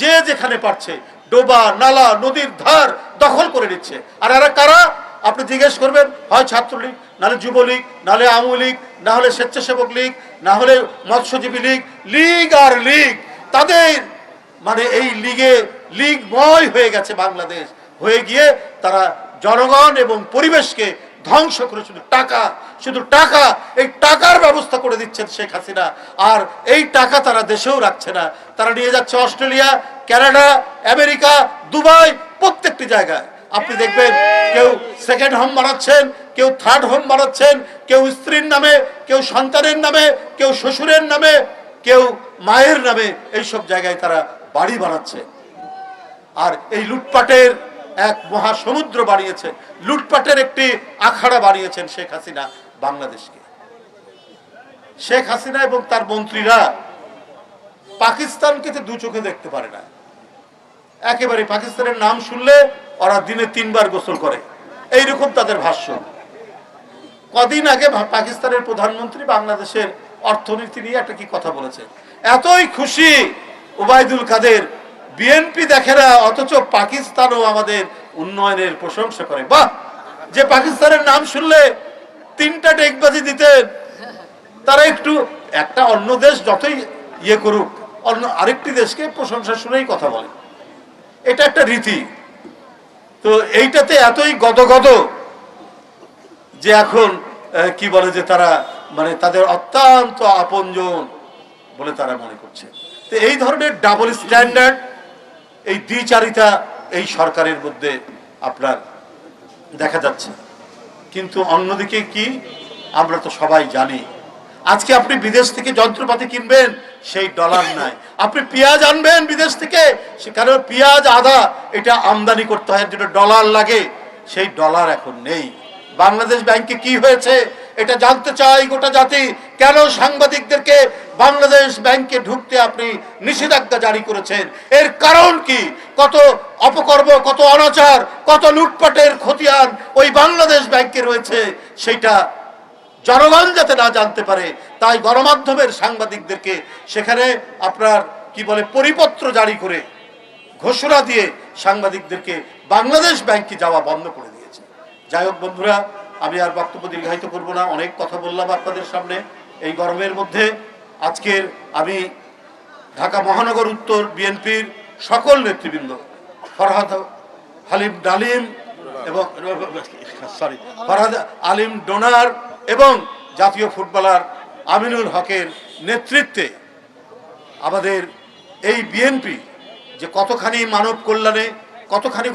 যে যেখানে পারছে, ডোবা, নালা, নদীর ধার দখল করে নিচ্ছে। আর এরা কারা? আপনি জিজ্ঞেস করবেন, হয় ছাত্রলীগ, নাহলে যুবলীগ, নাহলে আওয়ামী লীগ না হলে স্বেচ্ছাসেবক লীগ না হলে মৎস্যজীবী লীগ লীগ আর লীগ। তাদের মানে এই লিগে লীগময় হয়ে গেছে বাংলাদেশ। হয়ে গিয়ে তারা জনগণ এবং পরিবেশকে ধ্বংস করে শুধু টাকা শুধু টাকা, এই টাকার ব্যবস্থা করে দিচ্ছেন শেখ হাসিনা। আর এই টাকা তারা দেশেও রাখছে না। তারা নিয়ে যাচ্ছে অস্ট্রেলিয়া কানাডা আমেরিকা, দুবাই, প্রত্যেকটি জায়গায়। আপনি দেখবেন কেউ সেকেন্ড হোম বানাচ্ছেন, কেউ থার্ড হোম বানাচ্ছেন, কেউ স্ত্রীর নামে, কেউ সন্তানের নামে, কেউ শ্বশুরের নামে, কেউ মায়ের নামে, এইসব জায়গায় তারা বাড়ি বানাচ্ছে। আর এই লুটপাটের এক মহাসমুদ্র বানিয়েছে লুটপাটের একটি আখাড়া বানিয়েছেন শেখ হাসিনা বাংলাদেশকে। শেখ হাসিনা এবং তার মন্ত্রীরা পাকিস্তানকে দু চোখে দেখতে পারে না, একেবারে পাকিস্তানের নাম শুনলে ওরা দিনে তিনবার গোসল করে। এইরকম তাদের ভাষ্য। কদিন আগে পাকিস্তানের প্রধানমন্ত্রী বাংলাদেশের অর্থনীতি নিয়ে একটা কি কথা বলেছে? এতই খুশি ওবায়দুল কাদের বিএনপি দেখে না, অথচ পাকিস্তানও আমাদের উন্নয়নের প্রশংসা করে। বাহ! যে পাকিস্তানের নাম শুনলে তিনটা টেকবাজি দিতেন তারা একটু, একটা অন্য দেশ যতই ইয়ে করুক, অন্য আরেকটি দেশকে প্রশংসা শুনেই কথা বলে। এটা একটা রীতি। তো এইটাতে এতই গদগদ যে এখন কি বলে যে তারা মানে তাদের অত্যন্ত আপনজন বলে তারা মনে করছে। তো এই ধরনের ডাবল স্ট্যান্ডার্ড এই দ্বিচারিতা এই সরকারের মধ্যে আপনার দেখা যাচ্ছে। কিন্তু অন্যদিকে কি? আমরা তো সবাই জানি। আজকে আপনি বিদেশ থেকে যন্ত্রপাতি কিনবেন, সেই ডলার নাই। আপনি পেঁয়াজ আনবেন বিদেশ থেকে কারণ পেঁয়াজ, আদা, এটা আমদানি করতে হয়, যেটা ডলার লাগে, সেই ডলার এখন নেই। বাংলাদেশ ব্যাংকে কি হয়েছে, এটা জানতে চাই গোটা জাতি। কেন সাংবাদিকদেরকে বাংলাদেশ ব্যাংকে ঢুকতে আপনি নিষেধাজ্ঞা জারি করেছেন? এর কারণ কি? কত অপকর্ম, কত অনাচার, কত লুটপাটের খতিয়ান ওই বাংলাদেশ ব্যাংকে রয়েছে, সেইটা জনগণ যাতে না জানতে পারে, তাই গণমাধ্যমের সাংবাদিকদেরকে সেখানে আপনার, কি বলে, পরিপত্র জারি করে ঘোষণা দিয়ে সাংবাদিকদেরকে বাংলাদেশ ব্যাংকে যাওয়া বন্ধ করে দিয়েছে। যাই হোক বন্ধুরা, আমি আর বক্তব্য দীর্ঘায়িত করব না, অনেক কথা বললাম আপনাদের সামনে। এই গরমের মধ্যে আজকের আমি ঢাকা মহানগর উত্তর বিএনপির সকল নেতৃবৃন্দ, ফরহাদ হালিম ডালিম এবং সরি, ফরহাদ আলিম ডোনার এবং জাতীয় ফুটবলার আমিনুল হকের নেতৃত্বে আমাদের এই বিএনপি যে কতখানি মানব কল্যাণে, কতখানি